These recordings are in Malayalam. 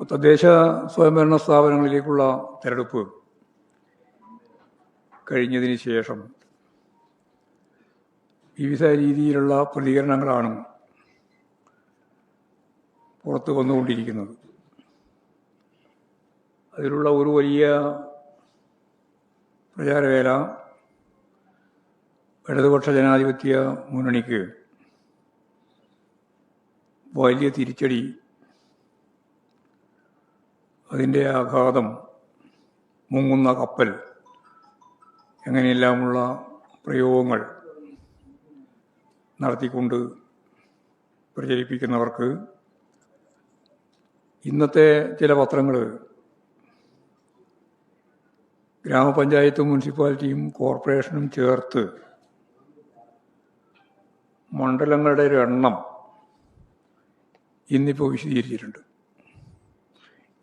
തദ്ദേശ സ്വയംഭരണ സ്ഥാപനങ്ങളിലേക്കുള്ള തെരഞ്ഞെടുപ്പ് കഴിഞ്ഞതിന് ശേഷം വിവിധ രീതിയിലുള്ള പ്രതികരണങ്ങളാണ് പുറത്തു വന്നുകൊണ്ടിരിക്കുന്നത്. അതിലുള്ള ഒരു വലിയ പ്രചാരവേല ഇടതുപക്ഷ ജനാധിപത്യ മുന്നണിക്ക് വലിയ തിരിച്ചടി അതിന്റെ ആഘാതം മുങ്ങുന്ന കപ്പൽ എങ്ങനെയെല്ലാമുള്ള പ്രയോഗങ്ങൾ നടത്തിക്കൊണ്ട് പ്രചരിപ്പിക്കുന്നവർക്ക് ഇന്നത്തെ ചില പത്രങ്ങൾ ഗ്രാമപഞ്ചായത്തും മുനിസിപ്പാലിറ്റിയും കോർപ്പറേഷനും ചേർത്ത് മണ്ഡലങ്ങളുടെ ഒരു എണ്ണം ഇന്നിപ്പോൾ വിശദീകരിച്ചിട്ടുണ്ട്.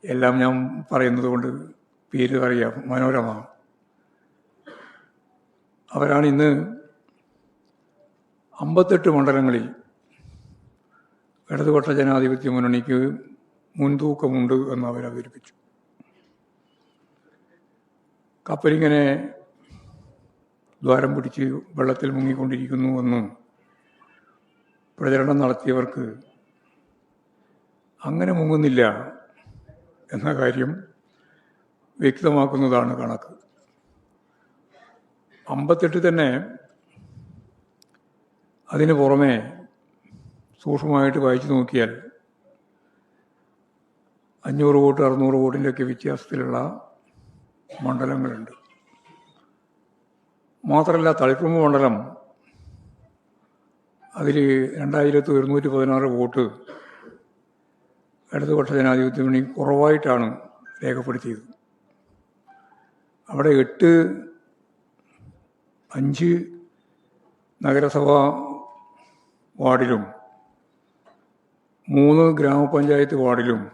എല്ലാം ഞാൻ പറയുന്നത് കൊണ്ട് പേര് അറിയാം. മനോരമ. അവരാണ് ഇന്ന് അമ്പത്തെട്ട് മണ്ഡലങ്ങളിൽ ഇടതുപക്ഷ ജനാധിപത്യ മുന്നണിക്ക് മുൻതൂക്കമുണ്ട് എന്ന് അവർ അവതരിപ്പിച്ചു. കപ്പലിങ്ങനെ ദ്വാരം പിടിച്ച് വെള്ളത്തിൽ മുങ്ങിക്കൊണ്ടിരിക്കുന്നു എന്ന് പ്രചരണം നടത്തിയവർക്ക് അങ്ങനെ മുങ്ങുന്നില്ല. എന്ന കാര്യം വ്യക്തമാക്കുന്നതാണ് കണക്ക്. അമ്പത്തെട്ട് തന്നെ അതിന് പുറമെ സൂക്ഷ്മമായിട്ട് വായിച്ചു നോക്കിയാൽ അഞ്ഞൂറ് വോട്ട് അറുന്നൂറ് വോട്ടിന്റെയൊക്കെ വ്യത്യാസത്തിലുള്ള മണ്ഡലങ്ങളുണ്ട്. മാത്രമല്ല തളിപ്പുമ്പ് മണ്ഡലം അതിൽ രണ്ടായിരത്തി ഒരുന്നൂറ്റി പതിനാറ് വോട്ട് ഇടതുപക്ഷ ജനാധിപത്യ മുന്നണി കുറവായിട്ടാണ് രേഖപ്പെടുത്തിയത്. അവിടെ എട്ട് അഞ്ച് നഗരസഭാ വാർഡിലും മൂന്ന് ഗ്രാമപഞ്ചായത്ത് വാർഡിലും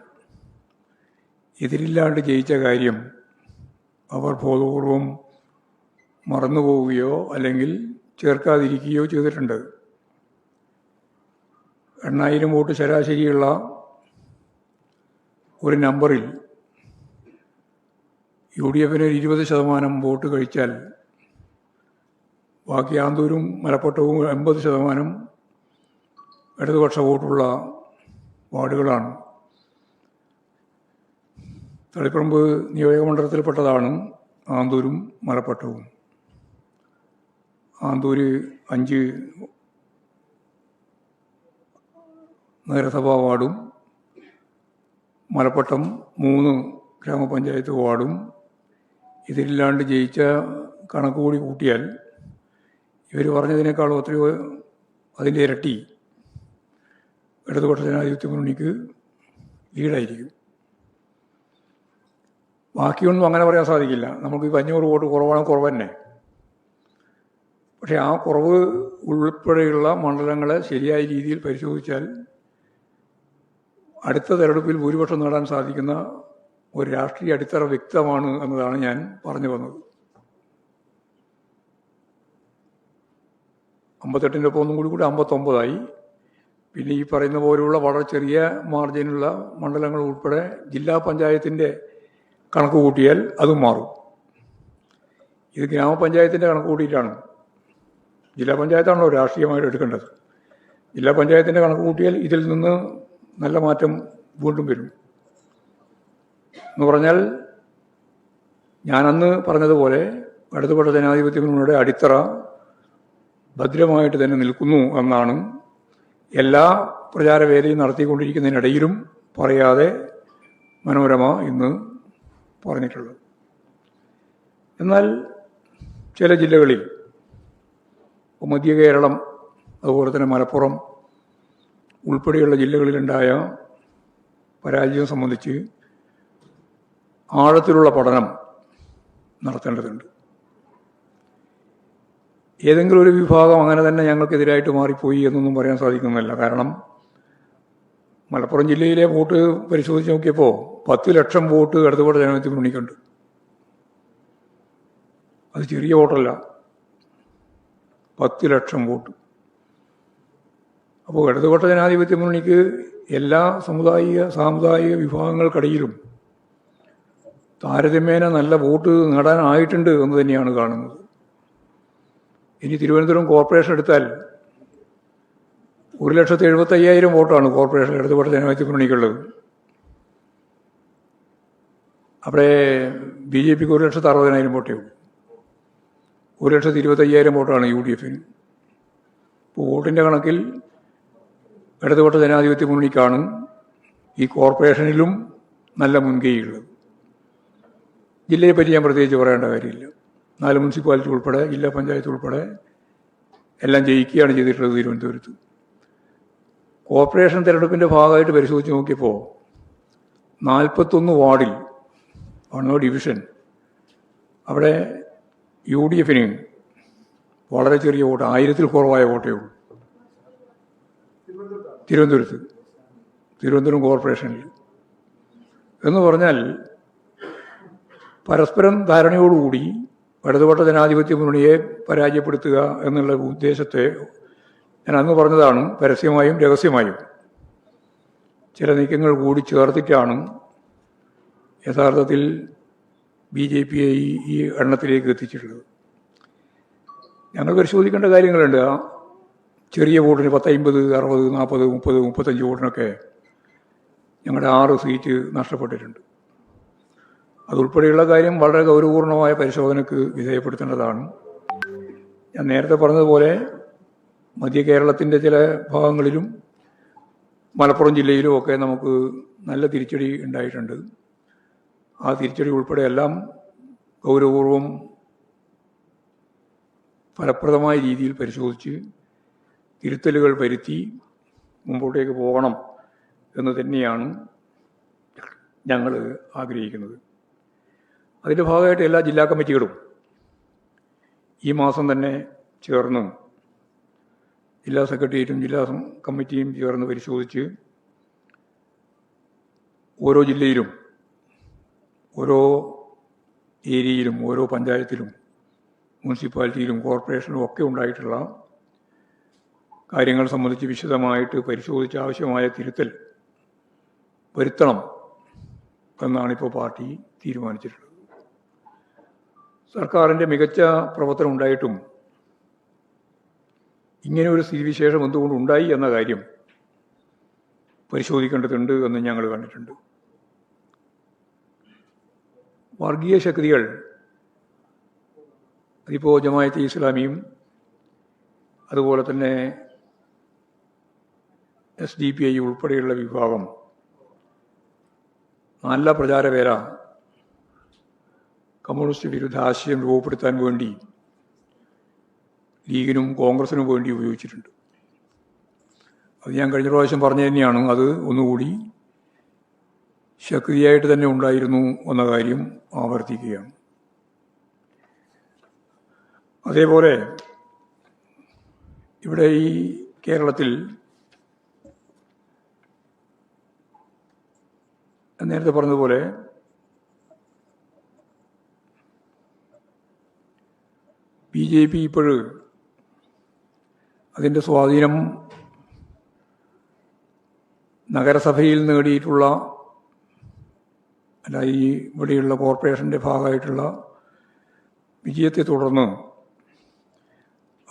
എതിരില്ലാണ്ട് ജയിച്ച കാര്യം അവർ ബോധപൂർവം മറന്നുപോവുകയോ അല്ലെങ്കിൽ ചേർക്കാതിരിക്കുകയോ ചെയ്തിട്ടുണ്ട്. എണ്ണായിരം വോട്ട് ശരാശരിയുള്ള ഒരു നമ്പറിൽ യു ഡി എഫിന് ഒരു ഇരുപത് ശതമാനം വോട്ട് കഴിച്ചാൽ ബാക്കി ആന്തൂരും മലപ്പട്ടവും എൺപത് ശതമാനം ഇടതുപക്ഷ വോട്ടുള്ള വാർഡുകളാണ്. തളിപ്പറമ്പ് നിയോജകമണ്ഡലത്തിൽപ്പെട്ടതാണ് ആന്തൂരും മലപ്പട്ടവും ആന്തൂര് അഞ്ച് നഗരസഭാ വാർഡും മലപ്പട്ടം മൂന്ന് ഗ്രാമപഞ്ചായത്ത് വാർഡും. ഇതിലില്ലാണ്ട് ജയിച്ച കണക്ക് കൂടി കൂട്ടിയാൽ ഇവർ പറഞ്ഞതിനേക്കാളും എത്രയോ അതിന്റെ ഇരട്ടി ഇടതുപക്ഷ ജനാധിപത്യ മുന്നണിക്ക് ലീഡായിരിക്കും. ബാക്കിയൊന്നും അങ്ങനെ പറയാൻ സാധിക്കില്ല. നമുക്ക് ഈ അഞ്ഞൂറ് വോട്ട് കുറവാണ് കുറവ് തന്നെ പക്ഷേ ആ കുറവ് ഉൾപ്പെടെയുള്ള മണ്ഡലങ്ങളെ ശരിയായ രീതിയിൽ പരിശോധിച്ചാൽ അടുത്ത തെരഞ്ഞെടുപ്പിൽ ഭൂരിപക്ഷം നേടാൻ സാധിക്കുന്ന ഒരു രാഷ്ട്രീയ അടിത്തറ വ്യക്തമാണ് എന്നതാണ് ഞാൻ പറഞ്ഞു വന്നത്. അമ്പത്തെട്ടിന്റെ ഒപ്പം ഒന്നും കൂടി കൂടി അമ്പത്തൊമ്പതായി. പിന്നെ ഈ പറയുന്ന പോലെയുള്ള വളരെ ചെറിയ മാർജിനുള്ള മണ്ഡലങ്ങൾ ഉൾപ്പെടെ ജില്ലാ പഞ്ചായത്തിന്റെ കണക്ക് കൂട്ടിയാൽ അതും മാറും. ഇത് ഗ്രാമപഞ്ചായത്തിന്റെ കണക്ക് കൂട്ടിയിട്ടാണ്. ജില്ലാ പഞ്ചായത്താണല്ലോ രാഷ്ട്രീയമായിട്ട് എടുക്കേണ്ടത്. ജില്ലാ പഞ്ചായത്തിന്റെ കണക്ക് കൂട്ടിയാൽ ഇതിൽ നിന്ന് നല്ല മാറ്റം വീണ്ടും വരും. എന്ന് പറഞ്ഞാൽ ഞാനന്ന് പറഞ്ഞതുപോലെ ഇടതുപക്ഷ ജനാധിപത്യ മുന്നണിയുടെ അടിത്തറ ഭദ്രമായിട്ട് തന്നെ നിൽക്കുന്നു എന്നാണ് എല്ലാ പ്രചാരവേദിയും നടത്തിക്കൊണ്ടിരിക്കുന്നതിനിടയിലും പറയാതെ മനോരമ ഇന്ന് പറഞ്ഞിട്ടുള്ളത്. എന്നാൽ ചില ജില്ലകളിൽ മധ്യ കേരളം അതുപോലെ തന്നെ മലപ്പുറം ഉൾപ്പെടെയുള്ള ജില്ലകളിലുണ്ടായ പരാജയം സംബന്ധിച്ച് ആഴത്തിലുള്ള പഠനം നടത്തേണ്ടതുണ്ട്. ഏതെങ്കിലും ഒരു വിഭാഗം അങ്ങനെ തന്നെ ഞങ്ങൾക്കെതിരായിട്ട് മാറിപ്പോയി എന്നൊന്നും പറയാൻ സാധിക്കുന്നില്ല കാരണം മലപ്പുറം ജില്ലയിലെ വോട്ട് പരിശോധിച്ച് നോക്കിയപ്പോൾ പത്ത് ലക്ഷം വോട്ട് ഇടതുപക്ഷ ജനാധിപത്യ മുന്നിക്കുണ്ട് അത് ചെറിയ വോട്ടല്ല. പത്ത് ലക്ഷം വോട്ട്. അപ്പോൾ ഇടതുപക്ഷ ജനാധിപത്യ മുന്നണിക്ക് എല്ലാ സമുദായിക സാമുദായിക വിഭാഗങ്ങൾക്കിടയിലും താരതമ്യേന നല്ല വോട്ട് നേടാനായിട്ടുണ്ട് എന്ന് തന്നെയാണ് കാണുന്നത്. ഇനി തിരുവനന്തപുരം കോർപ്പറേഷൻ എടുത്താൽ ഒരു ലക്ഷത്തി എഴുപത്തി അയ്യായിരം വോട്ടാണ് കോർപ്പറേഷൻ ഇടതുപക്ഷ ജനാധിപത്യ മുന്നണിക്കുള്ളത്. അവിടെ ബി ജെ പിക്ക് ഒരു ലക്ഷത്തി അറുപതിനായിരം വോട്ടേ ഉള്ളൂ. ഒരു ലക്ഷത്തി ഇരുപത്തി അയ്യായിരം വോട്ടാണ് യു ഡി എഫിന്. ഇപ്പോൾ വോട്ടിന്റെ കണക്കിൽ ഇടതുപക്ഷ ജനാധിപത്യ മുന്നണിക്കാണ് ഈ കോർപ്പറേഷനിലും നല്ല മുൻകൈയുള്ളത്. ജില്ലയെ പറ്റി ഞാൻ പ്രത്യേകിച്ച് പറയേണ്ട കാര്യമില്ല. നാല് മുനിസിപ്പാലിറ്റി ഉൾപ്പെടെ ജില്ലാ പഞ്ചായത്ത് ഉൾപ്പെടെ എല്ലാം ജയിക്കുകയാണ് ചെയ്തിട്ടുള്ളത് തിരുവനന്തപുരത്ത്. കോർപ്പറേഷൻ തിരഞ്ഞെടുപ്പിന്റെ ഭാഗമായിട്ട് പരിശോധിച്ച് നോക്കിയപ്പോൾ നാൽപ്പത്തൊന്ന് വാർഡിൽ ആണോ ഡിവിഷൻ അവിടെ യു ഡി എഫിന് വളരെ ചെറിയ വോട്ട് ആയിരത്തിൽ കുറവായ വോട്ടേ ഉള്ളൂ. തിരുവനന്തപുരത്ത് തിരുവനന്തപുരം കോർപ്പറേഷനിൽ. എന്ന് പറഞ്ഞാൽ പരസ്പരം ധാരണയോടുകൂടി വലതുപക്ഷ ജനാധിപത്യ മുന്നണിയെ പരാജയപ്പെടുത്തുക എന്നുള്ള ഉദ്ദേശത്തെ ഞാൻ അന്ന് പറഞ്ഞതാണ് പരസ്യമായും രഹസ്യമായും. ചില നീക്കങ്ങൾ കൂടി ചേർത്തിട്ടാണ് യഥാർത്ഥത്തിൽ ബി ജെ പിയെ ഈ എണ്ണത്തിലേക്ക് എത്തിച്ചിട്ടുള്ളത്. ഞങ്ങൾ പരിശോധിക്കേണ്ട കാര്യങ്ങളുണ്ട്. ആ ചെറിയ വോട്ടിന് പത്തൈമ്പത് അറുപത് നാൽപ്പത് മുപ്പത് മുപ്പത്തഞ്ച് വോട്ടിനൊക്കെ ഞങ്ങളുടെ ആറ് സീറ്റ് നഷ്ടപ്പെട്ടിട്ടുണ്ട്. അതുൾപ്പെടെയുള്ള കാര്യം വളരെ ഗൗരവപൂർണമായ പരിശോധനയ്ക്ക് വിധേയപ്പെടുത്തേണ്ടതാണ്. ഞാൻ നേരത്തെ പറഞ്ഞതുപോലെ മധ്യ കേരളത്തിന്റെ ചില ഭാഗങ്ങളിലും മലപ്പുറം ജില്ലയിലും ഒക്കെ നമുക്ക് നല്ല തിരിച്ചടി ഉണ്ടായിട്ടുണ്ട്. ആ തിരിച്ചടി ഉൾപ്പെടെ എല്ലാം ഗൗരവപൂർവം ഫലപ്രദമായ രീതിയിൽ പരിശോധിച്ച് തിരുത്തലുകൾ വരുത്തി മുമ്പോട്ടേക്ക് പോകണം എന്ന് തന്നെയാണ് ഞങ്ങൾ ആഗ്രഹിക്കുന്നത്. അതിന്റെ ഭാഗമായിട്ട് എല്ലാ ജില്ലാ കമ്മിറ്റികളും ഈ മാസം തന്നെ ചേർന്ന് ജില്ലാ സെക്രട്ടേറിയറ്റും ജില്ലാ കമ്മിറ്റിയും ചേർന്ന് പരിശോധിച്ച് ഓരോ ജില്ലയിലും ഓരോ ഏരിയയിലും ഓരോ പഞ്ചായത്തിലും മുനിസിപ്പാലിറ്റിയിലും കോർപ്പറേഷനിലും ഒക്കെ ഉണ്ടായിട്ടുള്ള കാര്യങ്ങൾ സംബന്ധിച്ച് വിശദമായിട്ട് പരിശോധിച്ച് ആവശ്യമായ തിരുത്തൽ വരുത്തണം എന്നാണിപ്പോൾ പാർട്ടി തീരുമാനിച്ചിട്ടുള്ളത്. സർക്കാരിന്റെ മികച്ച പ്രവർത്തനം ഉണ്ടായിട്ടും ഇങ്ങനെ ഒരു സ്ഥിതിവിശേഷം എന്തുകൊണ്ട് ഉണ്ടായി എന്ന കാര്യം പരിശോധിക്കേണ്ടതുണ്ട് എന്ന് ഞങ്ങൾ കണ്ടിട്ടുണ്ട്. വർഗീയ ശക്തികൾ അതിപ്പോൾ ജമായത്ത് ഇസ്ലാമിയും അതുപോലെ തന്നെ എസ് ഡി പി ഐ ഉൾപ്പെടെയുള്ള വിഭാഗം. നല്ല പ്രചാരവേല കമ്മ്യൂണിസ്റ്റ് വിരുദ്ധ ആശയം രൂപപ്പെടുത്താൻ വേണ്ടി ലീഗിനും കോൺഗ്രസിനും വേണ്ടി ഉപയോഗിച്ചിട്ടുണ്ട്. അത് ഞാൻ കഴിഞ്ഞ പ്രാവശ്യം പറഞ്ഞു തന്നെയാണ്. അത് ഒന്നുകൂടി ശക്തിയായിട്ട് തന്നെ ഉണ്ടായിരുന്നു എന്ന കാര്യം ആവർത്തിക്കുകയാണ്. അതേപോലെ ഇവിടെ ഈ കേരളത്തിൽ നേരത്തെ പറഞ്ഞതുപോലെ ബി ജെ പി ഇപ്പോഴ് അതിന്റെ സ്വാധീനം നഗരസഭയിൽ നേടിയിട്ടുള്ള അല്ല ഈ ഇവിടെയുള്ള കോർപ്പറേഷന്റെ ഭാഗമായിട്ടുള്ള വിജയത്തെ തുടർന്ന്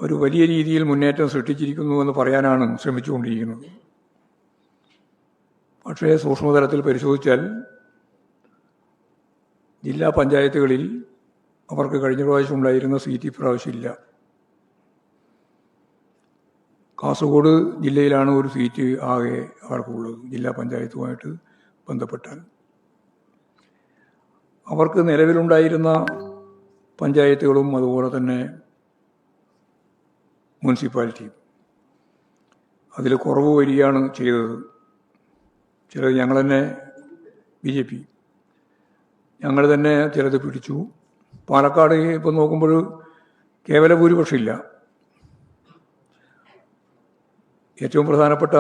ഒരു വലിയ രീതിയിൽ മുന്നേറ്റം സൃഷ്ടിച്ചിരിക്കുന്നു എന്ന് പറയാനാണ് ശ്രമിച്ചുകൊണ്ടിരിക്കുന്നത്. പക്ഷേ സൂക്ഷ്മതലത്തിൽ പരിശോധിച്ചാൽ ജില്ലാ പഞ്ചായത്തുകളിൽ അവർക്ക് കഴിഞ്ഞ പ്രാവശ്യം ഉണ്ടായിരുന്ന സീറ്റ് ഇപ്രാവശ്യം ഇല്ല. കാസർഗോഡ് ജില്ലയിലാണ് ഒരു സീറ്റ് ആകെ അവർക്കുള്ളത് ജില്ലാ പഞ്ചായത്തുമായിട്ട് ബന്ധപ്പെട്ടാൽ. അവർക്ക് നിലവിലുണ്ടായിരുന്ന പഞ്ചായത്തുകളും അതുപോലെ തന്നെ മുനിസിപ്പാലിറ്റിയും. അതിൽ കുറവ് വരികയാണ് ചെയ്തത്. ചിലത് ഞങ്ങൾ തന്നെ ബി ജെ പി. ഞങ്ങൾ തന്നെ ചിലത് പിടിച്ചു. പാലക്കാട് ഇപ്പം നോക്കുമ്പോൾ കേവല ഭൂരിപക്ഷം ഇല്ല ഏറ്റവും പ്രധാനപ്പെട്ട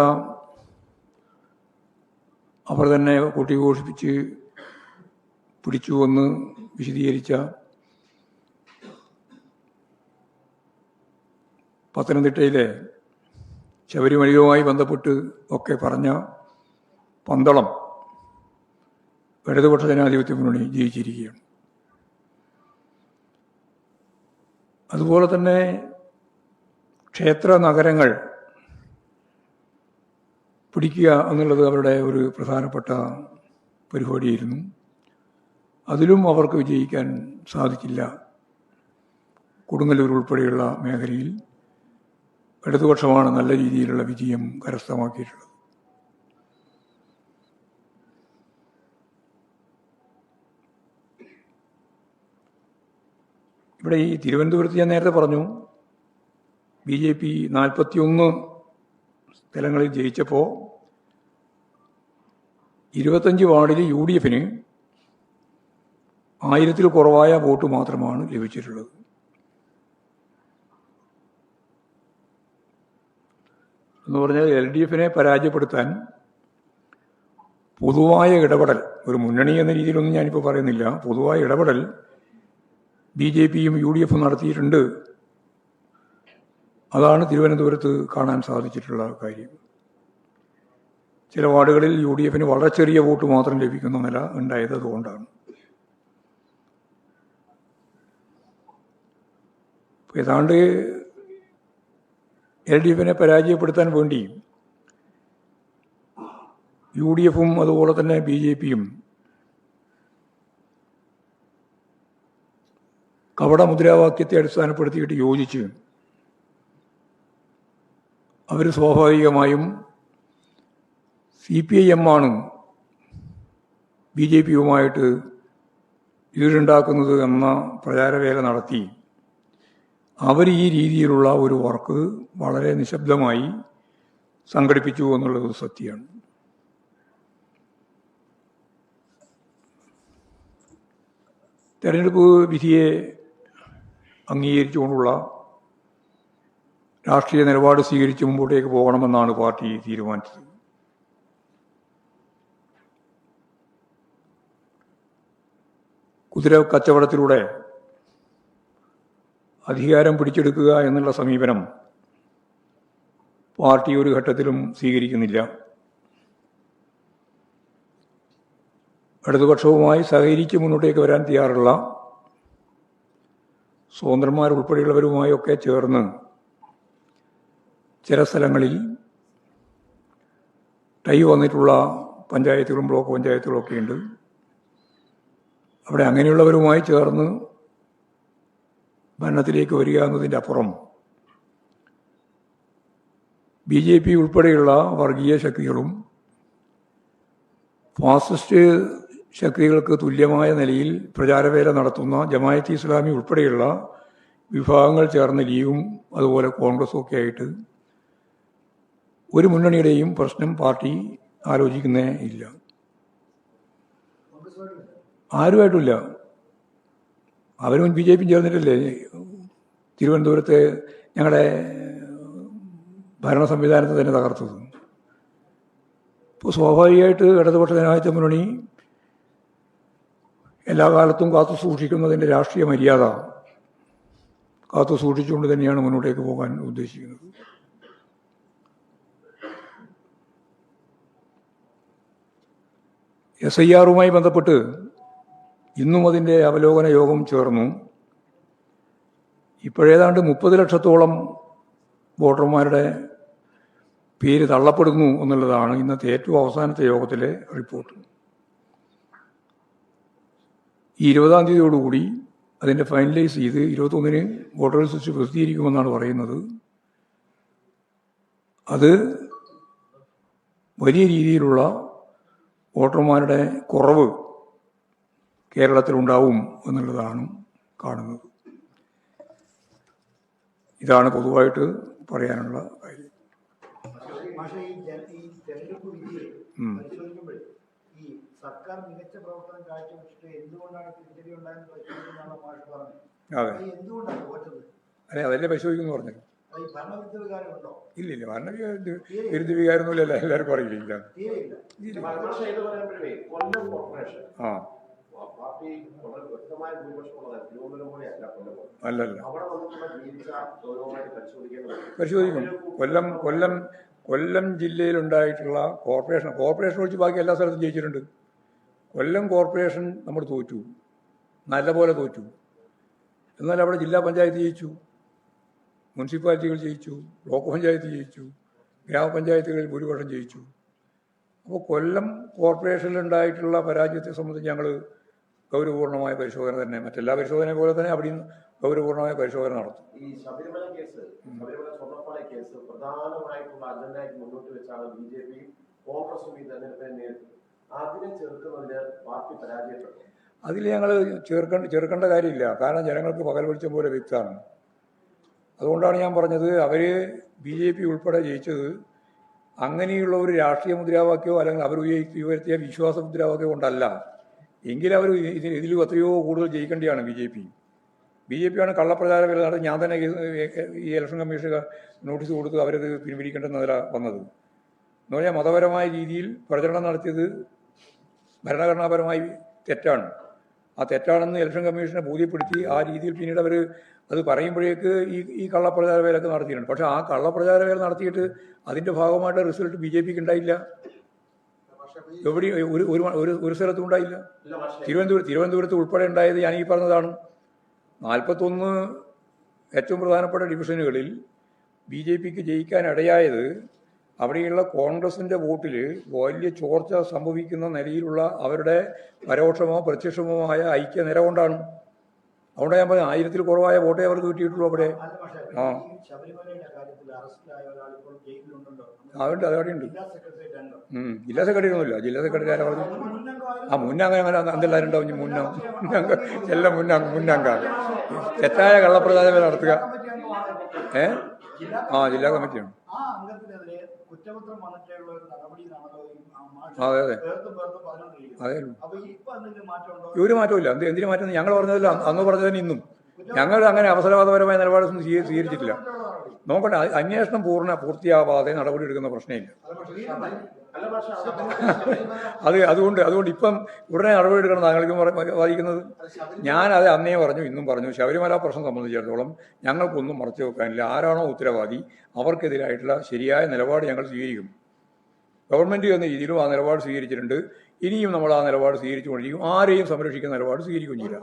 അവർ തന്നെ കൂട്ടി ഘോഷിപ്പിച്ച് പിടിച്ചു എന്ന് വിശദീകരിച്ച പത്തനംതിട്ടയിലെ ശബരിമലയുമായി ബന്ധപ്പെട്ട് ഒക്കെ പറഞ്ഞ പന്തളം. ഇടതുപക്ഷ ജനാധിപത്യ മുന്നണി ജയിച്ചിരിക്കുകയാണ്. അതുപോലെ തന്നെ ക്ഷേത്ര നഗരങ്ങൾ പിടിക്കുക എന്നുള്ളത് അവരുടെ ഒരു പ്രധാനപ്പെട്ട പരിപാടിയായിരുന്നു. അതിലും അവർക്ക് വിജയിക്കാൻ സാധിച്ചില്ല. കൊടുങ്ങല്ലൂർ ഉൾപ്പെടെയുള്ള മേഖലയിൽ ഇടതുപക്ഷമാണ് നല്ല രീതിയിലുള്ള വിജയം കരസ്ഥമാക്കിയിട്ടുള്ളത്. ഇവിടെ ഈ തിരുവനന്തപുരത്ത് ഞാൻ നേരത്തെ പറഞ്ഞു ബി ജെ പി നാൽപ്പത്തിയൊന്ന് സ്ഥലങ്ങളിൽ ജയിച്ചപ്പോൾ ഇരുപത്തഞ്ച് വാർഡിൽ യു ഡി എഫിന് ആയിരത്തിൽ കുറവായ വോട്ട് മാത്രമാണ് ലഭിച്ചിട്ടുള്ളത്. എന്ന് പറഞ്ഞാൽ എൽ ഡി എഫിനെ പരാജയപ്പെടുത്താൻ പൊതുവായ ഇടപെടൽ ഒരു മുന്നണി എന്ന രീതിയിലൊന്നും ഞാനിപ്പോൾ പറയുന്നില്ല പൊതുവായ ഇടപെടൽ ബി ജെ പിയും യു ഡി എഫും നടത്തിയിട്ടുണ്ട്. അതാണ് തിരുവനന്തപുരത്ത് കാണാൻ സാധിച്ചിട്ടുള്ള കാര്യം. ചില വാർഡുകളിൽ യു ഡി എഫിന് വളരെ ചെറിയ വോട്ട് മാത്രം ലഭിക്കുന്ന നില ഉണ്ടായത് അതുകൊണ്ടാണ്. ഏതാണ്ട് എൽ ഡി എഫിനെ പരാജയപ്പെടുത്താൻ വേണ്ടി യു ഡി എഫും അതുപോലെ തന്നെ ബി ജെ പിയും കപട മുദ്രാവാക്യത്തെ അടിസ്ഥാനപ്പെടുത്തിയിട്ട് യോജിച്ച് അവർ സ്വാഭാവികമായും സി പി ഐ എം ആണ് ബി ജെ പിയുമായിട്ട് ഈടുണ്ടാക്കുന്നത് എന്ന പ്രചാരവേല നടത്തി അവർ ഈ രീതിയിലുള്ള ഒരു വർക്ക് വളരെ നിശബ്ദമായി സംഘടിപ്പിച്ചു എന്നുള്ളത് സത്യമാണ്. തെരഞ്ഞെടുപ്പ് വിധിയെ അംഗീകരിച്ചുകൊണ്ടുള്ള രാഷ്ട്രീയ നിലപാട് സ്വീകരിച്ച് മുമ്പോട്ടേക്ക് പോകണമെന്നാണ് പാർട്ടി തീരുമാനിച്ചത്. കുതിര കച്ചവടത്തിലൂടെ അധികാരം പിടിച്ചെടുക്കുക എന്നുള്ള സമീപനം പാർട്ടി ഒരു ഘട്ടത്തിലും സ്വീകരിക്കുന്നില്ല. ഇടതുപക്ഷവുമായി സഹകരിച്ച് മുന്നോട്ടേക്ക് വരാൻ തയ്യാറുള്ള സ്വതന്ത്രന്മാരുൾപ്പെടെയുള്ളവരുമായൊക്കെ ചേർന്ന് ചില സ്ഥലങ്ങളിൽ ടൈ വന്നിട്ടുള്ള പഞ്ചായത്തുകളും ബ്ലോക്ക് പഞ്ചായത്തുകളും ഒക്കെ ഉണ്ട്. അവിടെ അങ്ങനെയുള്ളവരുമായി ചേർന്ന് ഭരണത്തിലേക്ക് വരിക എന്നതിന്റെ അപ്പുറം ബി ജെ പി ഉൾപ്പെടെയുള്ള വർഗീയ ശക്തികളും ഫാസിസ്റ്റ് ശക്തികൾക്ക് തുല്യമായ നിലയിൽ പ്രചാരവേല നടത്തുന്ന ജമായത്ത് ഇസ്ലാമി ഉൾപ്പെടെയുള്ള വിഭാഗങ്ങൾ ചേർന്ന ലീഗും അതുപോലെ കോൺഗ്രസും ഒക്കെ ആയിട്ട് ഒരു മുന്നണിയുടെയും പ്രശ്നം പാർട്ടി ആലോചിക്കുന്നേ ഇല്ല. ആരുമായിട്ടില്ല. അവരും ബി ജെ പി ചേർന്നിട്ടല്ലേ? തിരുവനന്തപുരത്തെ ഞങ്ങളുടെ ഭരണ സംവിധാനത്തെ തന്നെ തകർത്തത്. ഇപ്പോൾ സ്വാഭാവികമായിട്ട് ഇടതുപക്ഷ ജനാധിപത്യ മുന്നണി എല്ലാ കാലത്തും കാത്തു സൂക്ഷിക്കുന്നതിന്റെ രാഷ്ട്രീയ മര്യാദ കാത്തു സൂക്ഷിച്ചുകൊണ്ട് തന്നെയാണ് മുന്നോട്ടേക്ക് പോകാൻ ഉദ്ദേശിക്കുന്നത്. എസ് ഐ ആറുമായി ബന്ധപ്പെട്ട് ഇന്നും അതിന്റെ അവലോകന യോഗം ചേർന്നു. ഇപ്പോഴേതാണ്ട് മുപ്പത് ലക്ഷത്തോളം വോട്ടർമാരുടെ പേര് തള്ളപ്പെടുന്നു എന്നുള്ളതാണ് ഇന്നത്തെ ഏറ്റവും അവസാനത്തെ യോഗത്തിലെ റിപ്പോർട്ട്. ഈ ഇരുപതാം തീയതിയോടുകൂടി അതിന്റെ ഫൈനലൈസ് ചെയ്ത് ഇരുപത്തൊന്നിന് വോട്ടർ ലിസ്റ്റ് പ്രസിദ്ധീകരിക്കുമെന്നാണ് പറയുന്നത്. അത് വലിയ രീതിയിലുള്ള വോട്ടർമാരുടെ കുറവ് കേരളത്തിലുണ്ടാവും എന്നുള്ളതാണ് കാണുന്നത്. ഇതാണ് പൊതുവായിട്ട് പറയാനുള്ള കാര്യം പക്ഷേ ഈ ജന- ഈ തെരഞ്ഞെടുപ്പ് വിധിയെ ഉം. പരിശോധിക്കുമ്പോൾ ഈ സർക്കാർ മികച്ച പ്രവർത്തനം കാഴ്ചവെച്ചിട്ട് എന്തുകൊണ്ടാണ് തിരിച്ചടി ഉണ്ടായെന്ന് മാഷ് എന്തുകൊണ്ടാണ് തോറ്റത്? അല്ലെ അതല്ലേ പരിശോധിക്കുന്നു പറഞ്ഞു അത് ഈ ഭരണവിരുദ്ധ വികാരമുണ്ടോ? ഇല്ലില്ല ഭരണ വിരുദ്ധ വികാരമൊന്നുമില്ല എല്ലാവർക്കും അറിയില്ല? ആ. അല്ലല്ല. പരിശോധിക്കും കൊല്ലം കൊല്ലം കൊല്ലം ജില്ലയിലുണ്ടായിട്ടുള്ള കോർപ്പറേഷൻ കോർപ്പറേഷൻ ഒഴിച്ച് ബാക്കി എല്ലാ സ്ഥലത്തും ജയിച്ചിട്ടുണ്ട്. കൊല്ലം കോർപ്പറേഷൻ നമ്മൾ തോറ്റു. നല്ലപോലെ തോറ്റു. എന്നാൽ അവിടെ ജില്ലാ പഞ്ചായത്ത് ജയിച്ചു. മുനിസിപ്പാലിറ്റികൾ ജയിച്ചു. ബ്ലോക്ക് പഞ്ചായത്ത് ജയിച്ചു. ഗ്രാമപഞ്ചായത്തുകളിൽ ഭൂരിപക്ഷം ജയിച്ചു. അപ്പോൾ കൊല്ലം കോർപ്പറേഷനിലുണ്ടായിട്ടുള്ള പരാജയത്തെ സംബന്ധിച്ച് ഞങ്ങൾ ഗൗരവപൂർണമായ പരിശോധന തന്നെ മറ്റെല്ലാ പരിശോധനയും പോലെ തന്നെ അവിടെയും ഗൗരവപൂർണമായ പരിശോധന നടത്തും. ഈ ശബരിമല കേസ് ശബരിമല കേസ് പ്രധാനമായിട്ടുള്ള മുന്നോട്ട് അതിൽ ഞങ്ങൾ ചേർക്കേണ്ട ചേർക്കേണ്ട കാര്യമില്ല. കാരണം ജനങ്ങൾക്ക് പകൽ വെളിച്ചം പോലെ വ്യക്തമാണ്. അതുകൊണ്ടാണ് ഞാൻ പറഞ്ഞത് അവർ ബി ജെ പി ഉൾപ്പെടെ ജയിച്ചത് അങ്ങനെയുള്ള ഒരു രാഷ്ട്രീയ മുദ്രാവാക്യമോ അല്ലെങ്കിൽ അവർ ഉയർത്തി- ഉയർത്തിയ വിശ്വാസ മുദ്രാവാക്യമോ കൊണ്ടല്ല. എങ്കിലവർ ഇതിൽ ഇതിൽ എത്രയോ കൂടുതൽ ജയിക്കേണ്ടിയാണ് B J P. B J പിയാണ് കള്ളപ്രചാര നടത്തി. ഞാൻ തന്നെ ഈ ഇലക്ഷൻ കമ്മീഷൻ നോട്ടീസ് കൊടുത്ത് അവരത് പിൻവലിക്കേണ്ടെന്നതിലാണ് വന്നത്. എന്ന് പറഞ്ഞാൽ മതപരമായ രീതിയിൽ പ്രചരണം നടത്തിയത് ഭരണഘടനാപരമായി തെറ്റാണ്. ആ തെറ്റാണെന്ന് ഇലക്ഷൻ കമ്മീഷനെ ബോധ്യപ്പെടുത്തി ആ രീതിയിൽ പിന്നീട് അവർ അത് പറയുമ്പോഴേക്ക് ഈ ഈ കള്ളപ്രചാര വേലൊക്കെ നടത്തിയിട്ടുണ്ട്. പക്ഷേ ആ കള്ളപ്രചാര വേല നടത്തിയിട്ട് അതിന്റെ ഭാഗമായിട്ട് റിസൾട്ട് ബി ജെ പിക്ക് ഉണ്ടായില്ല. എവിടെയും ഒരു ഒരു ഒരു സ്ഥലത്തും ഉണ്ടായില്ല. തിരുവനന്തപുരം തിരുവനന്തപുരത്ത് ഉൾപ്പെടെ ഉണ്ടായത് ഞാൻ ഈ പറഞ്ഞതാണ്. നാൽപ്പത്തൊന്ന് ഏറ്റവും പ്രധാനപ്പെട്ട ഡിവിഷനുകളിൽ ബി ജെ പിക്ക് ജയിക്കാൻ ഇടയായത് അവിടെയുള്ള കോൺഗ്രസിന്റെ വോട്ടിൽ വലിയ ചോർച്ച സംഭവിക്കുന്ന നിലയിലുള്ള അവരുടെ പരോക്ഷമോ പ്രത്യക്ഷമോ ആയ ഐക്യനിര കൊണ്ടാണ്. അതുകൊണ്ട് ഞാൻ പറഞ്ഞു ആയിരത്തിൽ കുറവായ വോട്ടേ അവർക്ക് കിട്ടിയിട്ടുള്ളൂ അവിടെ. ആ. അതുകൊണ്ട് അതവിടെ ഉണ്ട് ജില്ലാ സെക്രട്ടറി ഒന്നുമില്ല. ജില്ലാ സെക്രട്ടറി ആരാ പറഞ്ഞു ആ മുന്നങ്ങനെ അങ്ങനെ എന്തെല്ലാവരും ഉണ്ടാവും ഇനി മുന്നം മുന്നംഗം. എല്ലാം മുന്നാങ്ക മുന്നാങ്ക തെറ്റായ കള്ളപ്രചാരം നടത്തുക. ഏ? ആ ജില്ലാ കമ്മിറ്റിയാണ്. കുറ്റപത്രം വന്നിട്ടുള്ള ഒരു നടപടിയിലാണല്ലോ ഒരു മാറ്റമില്ല എന്ത് എന്തിനു മാറ്റം? ഞങ്ങൾ പറഞ്ഞതല്ല. അന്ന് പറഞ്ഞതിന് ഇന്നും. ഞങ്ങൾ അങ്ങനെ അവസരവാദപരമായ നിലപാടൊന്നും സ്വീ- സ്വീകരിച്ചിട്ടില്ല. നോക്കട്ടെ അന്വേഷണം പൂർണ പൂർത്തിയാവാതെ നടപടി എടുക്കുന്ന പ്രശ്നമില്ല അത് അതുകൊണ്ട് അതുകൊണ്ട് ഇപ്പം ഉടനെ നടപടിയെടുക്കണം താങ്കൾക്കും വാദിക്കുന്നത്? ഞാൻ അത് അന്നേ പറഞ്ഞു ഇന്നും പറഞ്ഞു. ശബരിമല പ്രശ്നം സംബന്ധിച്ചിടത്തോളം ഞങ്ങൾക്കൊന്നും മറച്ചു വെക്കാനില്ല. ആരാണോ ഉത്തരവാദി അവർക്കെതിരായിട്ടുള്ള ശരിയായ നിലപാട് ഞങ്ങൾ സ്വീകരിക്കും. ഗവൺമെന്റ് എന്ന രീതിയിലും ആ നിലപാട് സ്വീകരിച്ചിട്ടുണ്ട്. ഇനിയും നമ്മൾ ആ നിലപാട് സ്വീകരിച്ചുകൊണ്ടിരിക്കും. ആരെയും സംരക്ഷിക്കുന്ന നിലപാട് സ്വീകരിക്കുകയും ചെയ്യില്ല.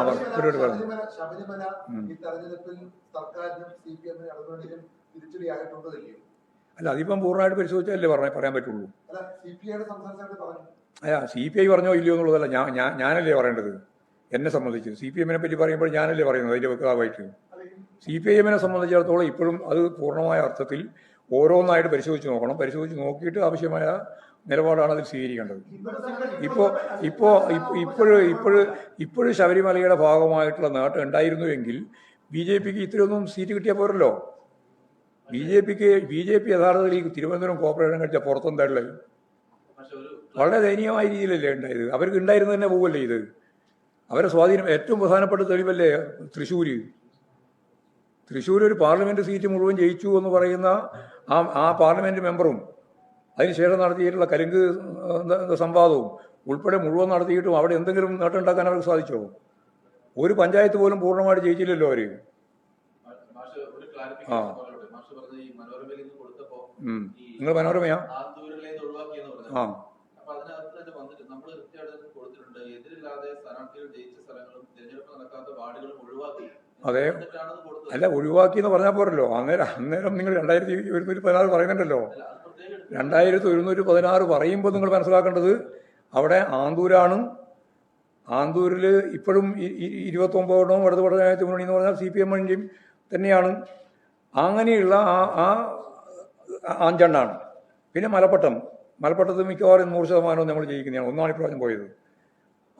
അവർ. ഇവരോട് പറഞ്ഞു. ശബരിമല ഈ തെരഞ്ഞെടുപ്പിൽ സർക്കാരിനും സി പി എമ്മിനും ഇടതുമുന്നണിക്കും തിരിച്ചടിയായിട്ടുണ്ടതില്ലേ അല്ല അതിപ്പം പൂർണമായിട്ട് പരിശോധിച്ചല്ലേ പറഞ്ഞ പറയാൻ പറ്റുള്ളൂ. അല്ല സി പി ഐ പറഞ്ഞോ. ഇല്ലയോ എന്നുള്ളതല്ല ഞാൻ ഞാൻ ഞാനല്ലേ പറയേണ്ടത്? എന്നെ സംബന്ധിച്ച്. സി പി എമ്മിനെ പറ്റി പറയുമ്പോൾ ഞാനല്ലേ പറയുന്നത് അതിന്റെ വ്യക്തമായിട്ട് സി പി ഐ എമ്മിനെ സംബന്ധിച്ചിടത്തോളം ഇപ്പോഴും അത് പൂർണമായ അർത്ഥത്തിൽ ഓരോന്നായിട്ട് പരിശോധിച്ച് നോക്കണം. പരിശോധിച്ച് നോക്കിയിട്ട് ആവശ്യമായ നിലപാടാണ് അതിൽ സ്വീകരിക്കേണ്ടത്. ഇപ്പോൾ ഇപ്പോൾ ഇപ്പോഴ് ഇപ്പോഴ് ഇപ്പോഴും ശബരിമലയുടെ ഭാഗമായിട്ടുള്ള നേട്ടം ഉണ്ടായിരുന്നുവെങ്കിൽ ബി ജെ പിക്ക് ഇത്രയൊന്നും സീറ്റ് കിട്ടിയാൽ പോരല്ലോ. ബി ജെ പിക്ക് ബി ജെ പി യഥാർത്ഥത്തിൽ ഈ തിരുവനന്തപുരം കോർപ്പറേഷൻ കഴിച്ച പുറത്തെന്തായിട്ടുള്ളത്? വളരെ ദയനീയമായ രീതിയിലല്ലേ ഉണ്ടായത്. അവർക്ക് ഉണ്ടായിരുന്നു തന്നെ പോവല്ലേ ഇത്? അവരെ സ്വാധീനം ഏറ്റവും പ്രധാനപ്പെട്ട തെളിവല്ലേ തൃശ്ശൂര്? തൃശ്ശൂർ ഒരു പാർലമെന്റ് സീറ്റ് മുഴുവൻ ജയിച്ചു എന്ന് പറയുന്ന ആ ആ പാർലമെന്റ് മെമ്പറും അതിനുശേഷം നടത്തിയിട്ടുള്ള കലുങ്ക് സംവാദവും ഉൾപ്പെടെ മുഴുവൻ നടത്തിയിട്ടും അവിടെ എന്തെങ്കിലും നേട്ടം ഉണ്ടാക്കാൻ അവർക്ക് സാധിച്ചോ? ഒരു പഞ്ചായത്ത് പോലും പൂർണമായിട്ട് ജയിച്ചില്ലല്ലോ ഒരു ആ. ക്ലാരിഫിക്കേഷൻ പറഞ്ഞോട്ടെ മാഷ് പറഞ്ഞ ഈ മനോരമയിൽ നിന്ന് കൊടുത്തപ്പോ ഉം. ഈ നിങ്ങൾ മനോരമയാ? ആ അതെ അല്ല ഒഴിവാക്കി. എന്ന് പറഞ്ഞാൽ പോരല്ലോ. അന്നേരം അന്നേരം നിങ്ങൾ രണ്ടായിരത്തി ഒരുന്നൂറ്റി പതിനാറ് പറയുന്നുണ്ടല്ലോ. രണ്ടായിരത്തി ഒരുന്നൂറ്റി പതിനാറ് പറയുമ്പോൾ നിങ്ങൾ മനസ്സിലാക്കേണ്ടത് അവിടെ ആന്തൂരാണ് ആന്തൂരിൽ ഇപ്പോഴും ഇ- ഇ- ഇരുപത്തൊമ്പതെണ്ണവും ഇടത് മുന്നണി എന്ന് പറഞ്ഞാൽ സി പി എമ്മിന്റെയും തന്നെയാണ്. അങ്ങനെയുള്ള ആ ആ അഞ്ചെണ്ണാണ് പിന്നെ മലപ്പട്ടം. മലപ്പട്ടത്ത് മിക്കവാറും നൂറ് ശതമാനവും നമ്മൾ ജയിക്കുന്നതാണ്. ഒന്നാണ് ഇപ്രാവശ്യം പോയത്.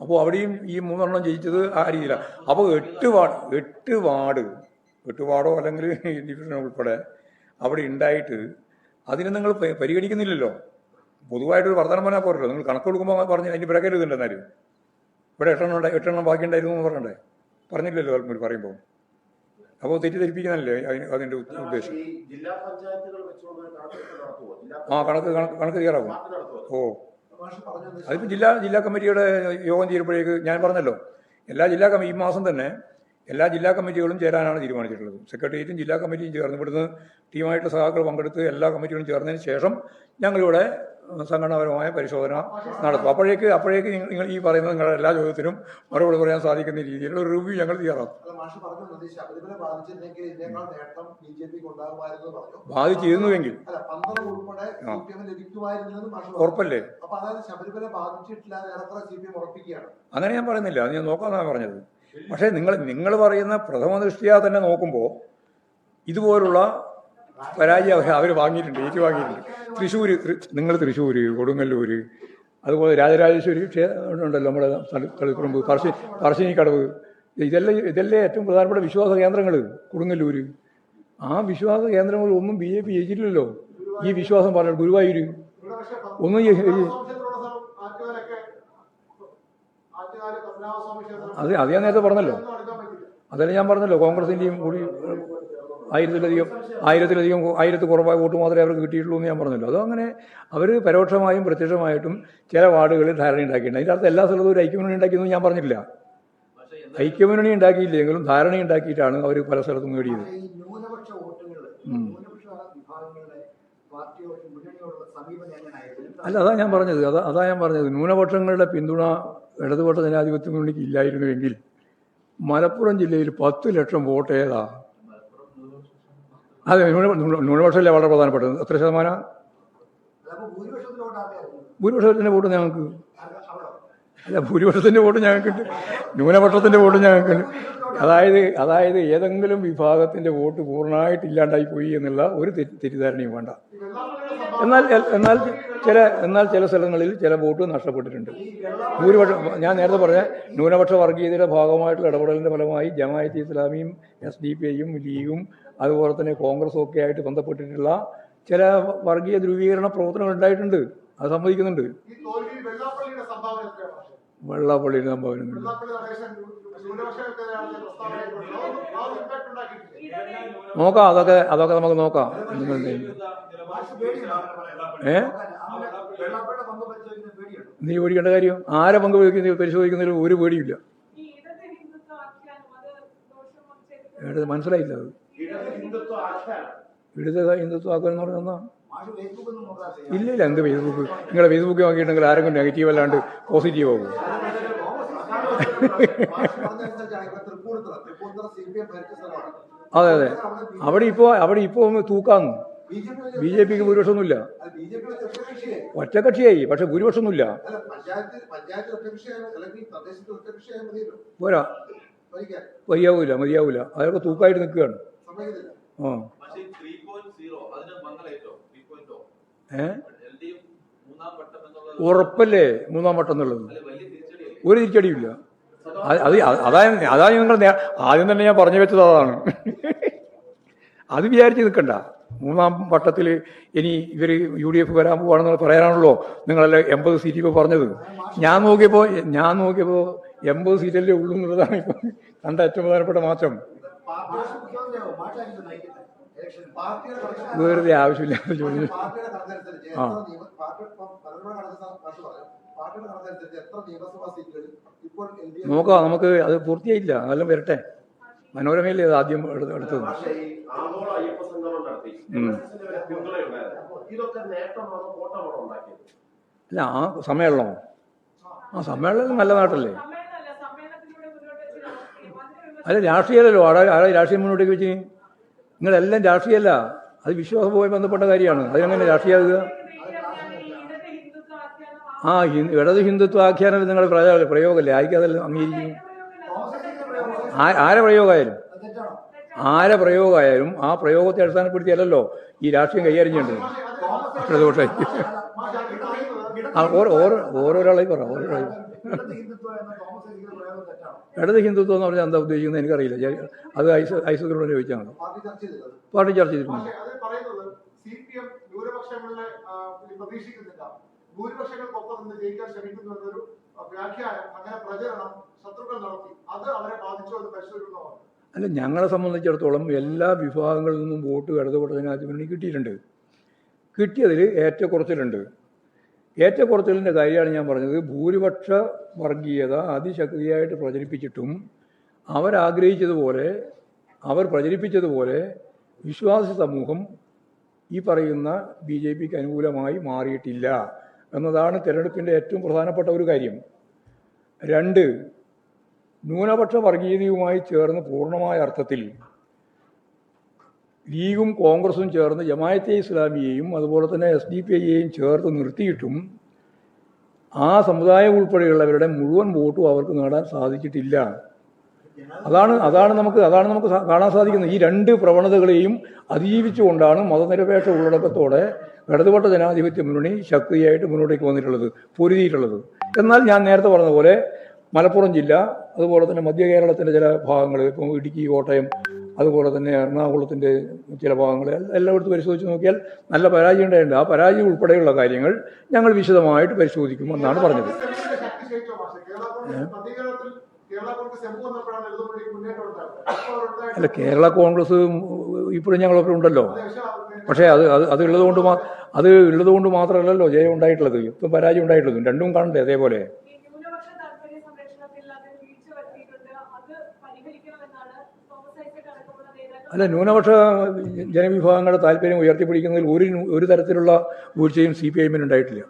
അപ്പോൾ അവിടെയും ഈ മൂന്നെണ്ണം ജയിച്ചത് ആ രീതിയിലാണ് അപ്പോൾ എട്ട് വാർഡ് എട്ട് വാർഡ് എട്ട് വാർഡോ അല്ലെങ്കിൽ ഡിവിഷനോ ഉൾപ്പെടെ അവിടെ ഉണ്ടായിട്ട് അതിനെ നിങ്ങൾ പരിഗണിക്കുന്നില്ലല്ലോ. പൊതുവായിട്ടൊരു വർത്തമാനം പറഞ്ഞാൽ പോരല്ലോ. നിങ്ങൾ കണക്ക് കൊടുക്കുമ്പോൾ പറഞ്ഞ് അതിന്റെ പിറകരുതുണ്ട് എന്നാലും ഇവിടെ എട്ടെണ്ണം ഉണ്ടായി എട്ടെണ്ണം ബാക്കി ഉണ്ടായിരുന്നു എന്ന് പറയണ്ടേ പറഞ്ഞില്ലല്ലോ പറയുമ്പോൾ അപ്പോൾ തെറ്റിദ്ധരിപ്പിക്കുന്നല്ലേ അതിന് അതിന്റെ ഉദ്ദേശം? ആ കണക്ക് കണക്ക് കണക്ക് തയ്യാറാകും ഓ. അതിപ്പോൾ ജില്ലാ ജില്ലാ കമ്മിറ്റിയുടെ യോഗം തീരുമ്പോഴേക്ക് ഞാൻ പറഞ്ഞല്ലോ. എല്ലാ ജില്ലാ കമ്മിറ്റി ഈ മാസം തന്നെ എല്ലാ ജില്ലാ കമ്മിറ്റികളും ചേരാനാണ് തീരുമാനിച്ചിട്ടുള്ളത്. സെക്രട്ടേറിയറ്റും ജില്ലാ കമ്മിറ്റിയും ചേർന്ന് ഇവിടുന്ന് ടീമായിട്ടുള്ള സഹാക്കൾ പങ്കെടുത്ത് എല്ലാ കമ്മിറ്റികളും ചേർന്നതിന് ശേഷം ഞങ്ങളിവിടെ സംഘടനാപരമായ പരിശോധന നടത്തും. അപ്പോഴേക്ക് അപ്പോഴേക്ക് നിങ്ങൾ ഈ പറയുന്ന നിങ്ങളുടെ എല്ലാ ചോദ്യത്തിനും മറുപടി പറയാൻ സാധിക്കുന്ന രീതിയിലുള്ള ഒരു റിവ്യൂ ഞങ്ങൾ തയ്യാറാക്കും. ബാധിച്ചിരുന്നുവെങ്കിൽ. ഉറപ്പല്ലേ? അങ്ങനെ ഞാൻ പറയുന്നില്ല. അത് ഞാൻ നോക്കാമെന്നാണ് പറഞ്ഞത്. പക്ഷേ നിങ്ങൾ നിങ്ങൾ പറയുന്ന പ്രഥമ ദൃഷ്ടിയാ തന്നെ നോക്കുമ്പോൾ ഇതുപോലുള്ള പരാജയം അവർ അവർ വാങ്ങിയിട്ടുണ്ട് ഏറ്റു വാങ്ങിയിട്ടുണ്ട് തൃശ്ശൂർ നിങ്ങൾ തൃശ്ശൂർ കൊടുങ്ങല്ലൂർ അതുപോലെ രാജരാജേശ്വരി ഉണ്ടല്ലോ നമ്മുടെ തളി- തളിപ്പറമ്പ് പറശ്ശി പറശ്ശിനിക്കടവ്. ഇതെല്ലാം ഇതെല്ലാം ഏറ്റവും പ്രധാനപ്പെട്ട വിശ്വാസ കേന്ദ്രങ്ങൾ കൊടുങ്ങല്ലൂർ ആ വിശ്വാസ കേന്ദ്രങ്ങളിൽ ഒന്നും ബി ജെ പി ജയിച്ചിട്ടില്ലല്ലോ. ഈ വിശ്വാസം പറഞ്ഞു ഗുരുവായൂർ ഒന്നും അത് അത് ഞാൻ നേരത്തെ പറഞ്ഞല്ലോ. അതല്ല ഞാൻ പറഞ്ഞല്ലോ. കോൺഗ്രസിന്റെയും കൂടി ആയിരത്തിലധികം ആയിരത്തിലധികം ആയിരത്തി കുറവായ വോട്ട് മാത്രമേ അവർക്ക് കിട്ടിയിട്ടുള്ളൂ എന്ന് ഞാൻ പറഞ്ഞല്ലോ. അതങ്ങനെ അങ്ങനെ അവർ പരോക്ഷമായും പ്രത്യക്ഷമായിട്ടും ചില വാർഡുകളിൽ ധാരണ ഉണ്ടാക്കിയിട്ടുണ്ട്. അതിന്റെ അർത്ഥം എല്ലാ സ്ഥലത്തും ഒരു ഐക്യമുന്നണി ഉണ്ടാക്കിയെന്ന് ഞാൻ പറഞ്ഞില്ല ഐക്യമുന്നണി ഉണ്ടാക്കിയില്ലെങ്കിലും ധാരണ ഉണ്ടാക്കിയിട്ടാണ് അവർ പല സ്ഥലത്തും നേടിയത്. അല്ല അതാ ഞാൻ പറഞ്ഞത്. അതാ അതാ ഞാൻ പറഞ്ഞത്. ന്യൂനപക്ഷങ്ങളുടെ പിന്തുണ ഇടതുപക്ഷ ജനാധിപത്യ മുന്നണിക്ക് ഇല്ലായിരുന്നുവെങ്കിൽ മലപ്പുറം ജില്ലയിൽ പത്ത് ലക്ഷം വോട്ട് ഏതാ അതെ ന്യൂന- ന്യൂന- ന്യൂനപക്ഷമല്ലേ വളരെ പ്രധാനപ്പെട്ടത്? എത്ര ശതമാനം? ഭൂരിപക്ഷത്തിന്റെ വോട്ട് ഞങ്ങൾക്ക്? അല്ല ഭൂരിപക്ഷത്തിന്റെ വോട്ട് ഞങ്ങൾക്ക് ന്യൂനപക്ഷത്തിന്റെ വോട്ട് ഞങ്ങൾക്ക് അതായത് അതായത് ഏതെങ്കിലും വിഭാഗത്തിന്റെ വോട്ട് പൂർണമായിട്ട് ഇല്ലാണ്ടായി പോയി എന്നുള്ള ഒരു തെറ്റി- തെറ്റിദ്ധാരണയും വേണ്ട. എന്നാൽ എന്നാൽ ചില എന്നാൽ ചില സ്ഥലങ്ങളിൽ ചില വോട്ട് നഷ്ടപ്പെട്ടിട്ടുണ്ട്. ഭൂരിപക്ഷം ഞാൻ നേരത്തെ പറഞ്ഞ ന്യൂനപക്ഷ വർഗീയതയുടെ ഭാഗമായിട്ടുള്ള ഇടപെടലിന്റെ ഫലമായി ജമായത്ത് ഇസ്ലാമിയും എസ് ഡി പി ഐയും ലീഗും അതുപോലെ തന്നെ കോൺഗ്രസും ഒക്കെ ആയിട്ട് ബന്ധപ്പെട്ടിട്ടുള്ള ചില വർഗീയ ധ്രുവീകരണ പ്രവർത്തനങ്ങൾ ഉണ്ടായിട്ടുണ്ട്. അത് സമ്മതിക്കുന്നുണ്ട് തോൽവിയിൽ വെള്ളാപ്പള്ളിയുടെ സംഭാവന നോക്കാം അതൊക്കെ അതൊക്കെ നമുക്ക് നോക്കാം? ഏ? നീ പേടിക്കേണ്ട കാര്യം? ആരെ പങ്ക് വഹിക്കുന്ന പരിശോധിക്കുന്നതിൽ ഒരു പേടിയില്ല മനസ്സിലായില്ല അത്. ഇടത് ഹിന്ദുത്വ ആക്കുക എന്ന് പറഞ്ഞാൽ ഇല്ല ഇല്ല എന്ത് ഫേസ്ബുക്ക്? നിങ്ങളെ ഫേസ്ബുക്ക് നോക്കിയിട്ടുണ്ടെങ്കിൽ ആരെങ്കിലും നെഗറ്റീവ് അല്ലാണ്ട് പോസിറ്റീവ് ആകും അതെ അതെ. അവിടെ ഇപ്പോ അവിടെ ഇപ്പോ തൂക്കാന്ന്. ബി ജെ പിക്ക് ഭൂരിപക്ഷമൊന്നുമില്ല. ഒന്നുമില്ല ജെ പി ഒറ്റകക്ഷിയെ ഒറ്റക്കക്ഷിയായി പക്ഷെ ഭൂരിപക്ഷമൊന്നുമില്ല. ഒന്നുമില്ല ഒറ്റകക്ഷിയായ പോരാ. മതിയാവൂല മതിയാവൂല. അതൊക്കെ തൂക്കായിട്ട് നിൽക്കുകയാണ്. ഉറപ്പല്ലേ മൂന്നാം വട്ടം എന്നുള്ളത്? അല്ലെ വലിയ തിരിച്ചടിയല്ലേ? ഒരു തിരിച്ചടിയില്ല അത് അതായത് അതാണ് അതാ നിങ്ങൾ ആദ്യം തന്നെ ഞാൻ പറഞ്ഞു വെച്ചത് അതാണ്. അത് വിചാരിച്ച് നിൽക്കണ്ട. മൂന്നാം വട്ടത്തിൽ ഇനി ഇവർ യു ഡി എഫ് വരാൻ പോവാണെന്ന് പറയാനാണല്ലോ നിങ്ങളല്ല എൺപത് സീറ്റ് ഇപ്പോൾ പറഞ്ഞത്. ഞാൻ നോക്കിയപ്പോൾ ഞാൻ നോക്കിയപ്പോൾ എൺപത് സീറ്റല്ലേ ഉള്ളൂ എന്നുള്ളതാണ് ഇപ്പം കണ്ട ഏറ്റവും പ്രധാനപ്പെട്ട മാറ്റം. മാഷ് ആവശ്യമില്ല. ചോദ്യം ആ. നോക്കാം നമുക്ക് അത് പൂർത്തിയായില്ല. അതെല്ലാം വരട്ടെ. മനോരമയിലേ അത് ആദ്യം എടുത്ത- എടുത്തത്? അല്ല ആ സമ്മേളനമോ ആ സമ്മേളനം നല്ല നാട്ടല്ലേ സമ്മേളനമല്ല സമ്മേളനത്തിലൂടെ മുന്നോട്ട് വെച്ച് അല്ല രാഷ്ട്രീയമല്ലല്ലോ. ആടെ ആടെ രാഷ്ട്രീയം മുന്നോട്ടേക്ക് വെച്ച്? നിങ്ങളെല്ലാം രാഷ്ട്രീയമല്ല. അത് വിശ്വാസവുമായി ബന്ധപ്പെട്ട കാര്യമാണ്. അതിനെങ്ങനെ രാഷ്ട്രീയമാകുക ആ ഹിന്ദു ഇടത് ഹിന്ദുത്വ ആഖ്യാനം നിങ്ങളുടെ പ്രയോഗ പ്രയോഗമല്ലേ? ആയിരിക്കും അതെല്ലാം അംഗീകരിക്കും. ആരെ പ്രയോഗമായാലും? അത് ആരെ പ്രയോഗമായാലും ആ പ്രയോഗത്തെ അടിസ്ഥാനപ്പെടുത്തിയല്ലോ ഈ രാഷ്ട്രീയം കൈകാര്യം ചെയ്യേണ്ടത്. ഇടതുപക്ഷ ഓരോ ഓരോ ഓരോരാളായി പറ ഓരോരാളായി ഇടത് ഹിന്ദുത്വം എന്ന പറഞ്ഞാൽ എന്താ ഉദ്ദേശിക്കുന്നത് എനിക്കറിയില്ല. അത് ഐസ് ഐസുകളോട് ചോദിച്ചാൽ മതി പാർട്ടി ചർച്ച ചെയ്തിട്ടുണ്ട്. അല്ല ഞങ്ങളെ സംബന്ധിച്ചിടത്തോളം എല്ലാ വിഭാഗങ്ങളിൽ നിന്നും വോട്ട് ജനാധിപത്യ മുന്നണി കിട്ടിയിട്ടുണ്ട്. കിട്ടിയതിൽ ഏറ്റക്കുറച്ചിലുണ്ട് ഏറ്റക്കുറച്ചിലിന്റെ കാര്യമാണ് ഞാൻ പറഞ്ഞത്. ഭൂരിപക്ഷ വർഗീയത അതിശക്തിയായിട്ട് പ്രചരിപ്പിച്ചിട്ടും അവരാഗ്രഹിച്ചതുപോലെ അവർ പ്രചരിപ്പിച്ചതുപോലെ വിശ്വാസി സമൂഹം ഈ പറയുന്ന ബി ജെ പിക്ക് അനുകൂലമായി മാറിയിട്ടില്ല എന്നതാണ് തിരഞ്ഞെടുപ്പിന്റെ ഏറ്റവും പ്രധാനപ്പെട്ട ഒരു കാര്യം. രണ്ട് ന്യൂനപക്ഷ വർഗീയതയുമായി ചേർന്ന് പൂർണമായ അർത്ഥത്തിൽ ലീഗും കോൺഗ്രസും ചേർന്ന് ജമായത്തെ ഇസ്ലാമിയെയും അതുപോലെ തന്നെ എസ് ഡി പി ഐയെയും ചേർത്ത് നിർത്തിയിട്ടും ആ സമുദായം ഉൾപ്പെടെയുള്ളവരുടെ മുഴുവൻ വോട്ടും അവർക്ക് നേടാൻ സാധിച്ചിട്ടില്ല. അതാണ് അതാണ് നമുക്ക് അതാണ് നമുക്ക് കാണാൻ സാധിക്കുന്നത്. ഈ രണ്ട് പ്രവണതകളെയും അതിജീവിച്ചുകൊണ്ടാണ് മതനിരപേക്ഷ ഉള്ളടക്കത്തോടെ ഇടതുപക്ഷ ജനാധിപത്യ മുന്നണി ശക്തിയായിട്ട് മുന്നോട്ടേക്ക് വന്നിട്ടുള്ളത് പൊരുതിയിട്ടുള്ളത്. എന്നാൽ ഞാൻ നേരത്തെ പറഞ്ഞതുപോലെ പോലെ മലപ്പുറം ജില്ല അതുപോലെ തന്നെ മധ്യ കേരളത്തിന്റെ ചില ഭാഗങ്ങൾ ഇപ്പോൾ ഇടുക്കി കോട്ടയം അതുപോലെ തന്നെ എറണാകുളത്തിന്റെ ചില ഭാഗങ്ങൾ എല്ലായിടത്തും പരിശോധിച്ച് നോക്കിയാൽ നല്ല പരാജയം ഉണ്ടായിട്ടുണ്ട്. ആ പരാജയം ഉൾപ്പെടെയുള്ള കാര്യങ്ങൾ ഞങ്ങൾ വിശദമായിട്ട് പരിശോധിക്കുമെന്നാണ് പറഞ്ഞത്. അല്ല കേരള കോൺഗ്രസ് ഇപ്പോഴും ഞങ്ങളൊക്കെ ഉണ്ടല്ലോ. പക്ഷേ അത് അത് ഉള്ളതുകൊണ്ട് അത് ഉള്ളതുകൊണ്ട് മാത്രമല്ലല്ലോ ജയം ഉണ്ടായിട്ടുള്ളത്. ഇപ്പം പരാജയം ഉണ്ടായിട്ടുള്ളതും. രണ്ടും കാണണ്ടേ അതേപോലെ? അല്ല ന്യൂനപക്ഷ ജനവിഭാഗങ്ങളുടെ താല്പര്യം ഉയർത്തിപ്പിടിക്കുന്നതിൽ ഒരു ഒരു തരത്തിലുള്ള വീഴ്ചയും സി പി ഐഎമ്മിന് ഉണ്ടായിട്ടില്ല.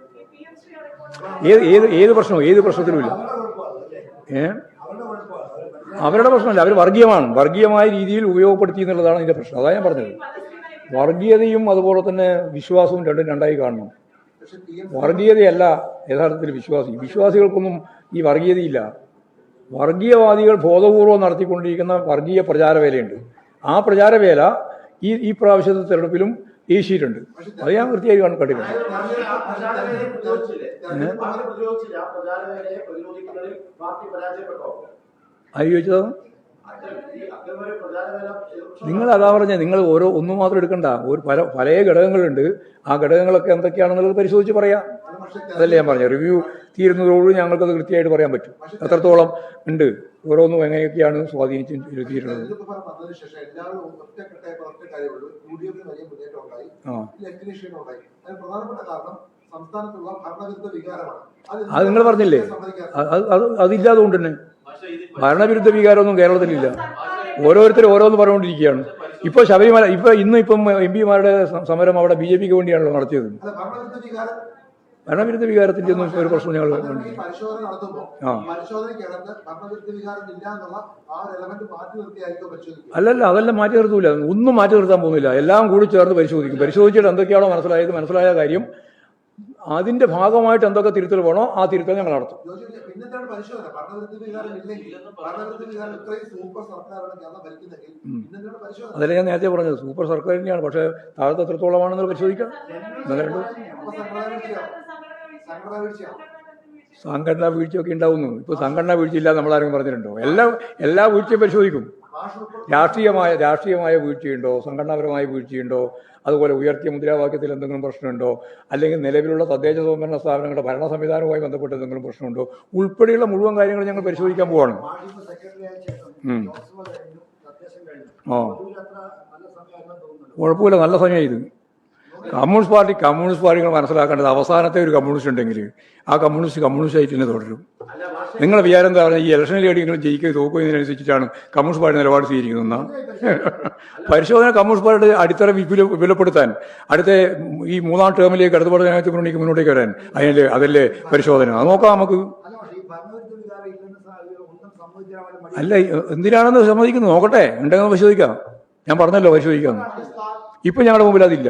ഏത് ഏത് ഏത് പ്രശ്നവും ഏത് പ്രശ്നത്തിലുമില്ല ഏ? അവരുടെ പ്രശ്നമല്ല അവർ വർഗീയമാണ്. വർഗീയമായ രീതിയിൽ ഉപയോഗപ്പെടുത്തി എന്നുള്ളതാണ് ഇതിന്റെ പ്രശ്നം. അതാണ് ഞാൻ പറഞ്ഞത്. വർഗീയതയും അതുപോലെ തന്നെ വിശ്വാസവും രണ്ടും രണ്ടായി കാണണം. വർഗീയതയല്ല യഥാർത്ഥത്തിൽ വിശ്വാസി. വിശ്വാസികൾക്കൊന്നും ഈ വർഗീയതയില്ല. വർഗീയവാദികൾ ബോധപൂർവം നടത്തിക്കൊണ്ടിരിക്കുന്ന വർഗീയ പ്രചാരവേലയുണ്ട് ആ പ്രചാരവേല ഈ ഈ പ്രാവശ്യത്തെ തെരഞ്ഞെടുപ്പിലും വീശിയിട്ടുണ്ട് അത് ഞാൻ വൃത്തിയായി കാണും കണ്ടിട്ടുണ്ട്. ആ പ്രചാരവേലയെ പ്രതിരോധിച്ചില്ലേ? അങ്ങനെ പ്രതിരോധിച്ചില്ല. ആ പ്രചാരവേലയെ പ്രതിരോധിക്കുന്നതിൽ പാർട്ടി പരാജയപ്പെട്ടോ? ആലോചിച്ചത് അത് ഈ അത്തരമൊരു പ്രചാരവേല എതിർപക്ഷ നിങ്ങൾ അതാ പറഞ്ഞ നിങ്ങൾ ഓരോ ഒന്നും മാത്രം എടുക്കണ്ട. ഒരു പല പല ഘടകങ്ങളുണ്ട്. ആ ഘടകങ്ങളൊക്കെ എന്തൊക്കെയാണെന്നുള്ളത് പരിശോധിച്ച് പറയാം. അത് അതല്ലേ ഞാൻ പറഞ്ഞു റിവ്യൂ തീരുന്നതോടുകൂടി ഞങ്ങൾക്കത് കൃത്യമായിട്ട് പറയാൻ പറ്റും. എത്രത്തോളം ഉണ്ട്? ഓരോന്നും എങ്ങനെയൊക്കെയാണ് സ്വാധീനിച്ച് ഇരുത്തിയിട്ടുള്ളത് അത് നിങ്ങൾ പറഞ്ഞില്ലേ? അത് അത് കൊണ്ട് അതില്ലാതുകൊണ്ട് തന്നെ ഭരണവിരുദ്ധ വികാരമൊന്നും കേരളത്തിലില്ല. ഓരോരുത്തരും ഓരോന്ന് പറഞ്ഞുകൊണ്ടിരിക്കുകയാണ്. ഇപ്പോൾ ശബരിമല ഇപ്പോൾ ഇന്ന് ഇപ്പം എം പിമാരുടെ സമരം അവിടെ ബി ജെ പിക്ക് വേണ്ടിയാണല്ലോ നടത്തിയത്. അല്ല ഭരണവിരുദ്ധ വികാരത്തിന്റെ വികാരത്തിന്റെ ഒന്നും ഒരു പ്രശ്നം ഞങ്ങൾ ആ. അല്ലല്ല അതെല്ലാം മാറ്റി നിർത്തൂല. ഒന്നും മാറ്റി നിർത്താൻ പോകുന്നില്ല. എല്ലാം കൂടി ചേർന്ന് പരിശോധിക്കും. പരിശോധിച്ചിട്ട് എന്തൊക്കെയാണോ മനസ്സിലായത് മനസ്സിലായ കാര്യം അതിന്റെ ഭാഗമായിട്ട് എന്തൊക്കെ തിരുത്തൽ വേണോ ആ തിരുത്തൽ ഞങ്ങൾ നടത്തും. അതല്ല ഞാൻ നേരത്തെ പറഞ്ഞത്. സൂപ്പർ സർക്കാർ തന്നെയാണ് പക്ഷേ താഴത്തെ എത്രത്തോളമാണെന്ന് പരിശോധിക്കാം. എന്നാലേ സംഘടനാ വീഴ്ചയൊക്കെ ഉണ്ടാവുന്നു. ഇപ്പോൾ സംഘടനാ വീഴ്ചയില്ല നമ്മളാരും പറഞ്ഞിട്ടുണ്ടോ? എല്ലാ എല്ലാ വീഴ്ചയും പരിശോധിക്കും. രാഷ്ട്രീയമായ രാഷ്ട്രീയമായ വീഴ്ചയുണ്ടോ? സംഘടനാപരമായ വീഴ്ചയുണ്ടോ? അതുപോലെ ഉയർത്തിയ മുദ്രാവാക്യത്തിൽ എന്തെങ്കിലും പ്രശ്നമുണ്ടോ? അല്ലെങ്കിൽ നിലവിലുള്ള തദ്ദേശ സ്വയംഭരണ സ്ഥാപനങ്ങളുടെ ഭരണ സംവിധാനവുമായി ബന്ധപ്പെട്ട് എന്തെങ്കിലും പ്രശ്നമുണ്ടോ? ഉൾപ്പെടെയുള്ള മുഴുവൻ കാര്യങ്ങൾ ഞങ്ങൾ പരിശോധിക്കാൻ പോവാണ്. ഓ കുഴപ്പമില്ല. നല്ല സമയം ഇത് കമ്മ്യൂണിസ്റ്റ് പാർട്ടി കമ്മ്യൂണിസ്റ്റ് പാർട്ടികൾ മനസ്സിലാക്കേണ്ടത് അവസാനത്തെ ഒരു കമ്മ്യൂണിസ്റ്റ് ഉണ്ടെങ്കിൽ ആ കമ്മ്യൂണിസ്റ്റ് കമ്മ്യൂണിസ്റ്റ് ആയിട്ട് തന്നെ തുടരും. നിങ്ങൾ വിചാരം എന്താ പറഞ്ഞാൽ ഈ ഇലക്ഷനിൽ നിങ്ങൾ ജയിക്കുകയോ തോക്കുകയോ കമ്മ്യൂണിസ്റ്റ് പാർട്ടി നിലപാട് സ്വീകരിക്കുന്നതെന്നാണ് പരിശോധന കമ്മ്യൂണിസ്റ്റ് പാർട്ടിയുടെ അടിത്തറ വിപുല വിപുലപ്പെടുത്താൻ അടുത്ത ഈ മൂന്നാം ടേമിലേക്ക് ഇടതുപാട് ജനാധിപത്യ മുന്നണിക്ക് മുന്നോട്ടേക്ക് വരാൻ അതിനല്ലേ അതല്ലേ പരിശോധന. അത് നോക്കാം നമുക്ക്. അല്ല എന്തിനാണെന്ന് സമ്മതിക്കുന്നത് നോക്കട്ടെ. ഉണ്ടെങ്കിൽ പരിശോധിക്കാം. ഞാൻ പറഞ്ഞല്ലോ പരിശോധിക്കാം ഇപ്പം ഞങ്ങളുടെ മുമ്പിൽ അതില്ല.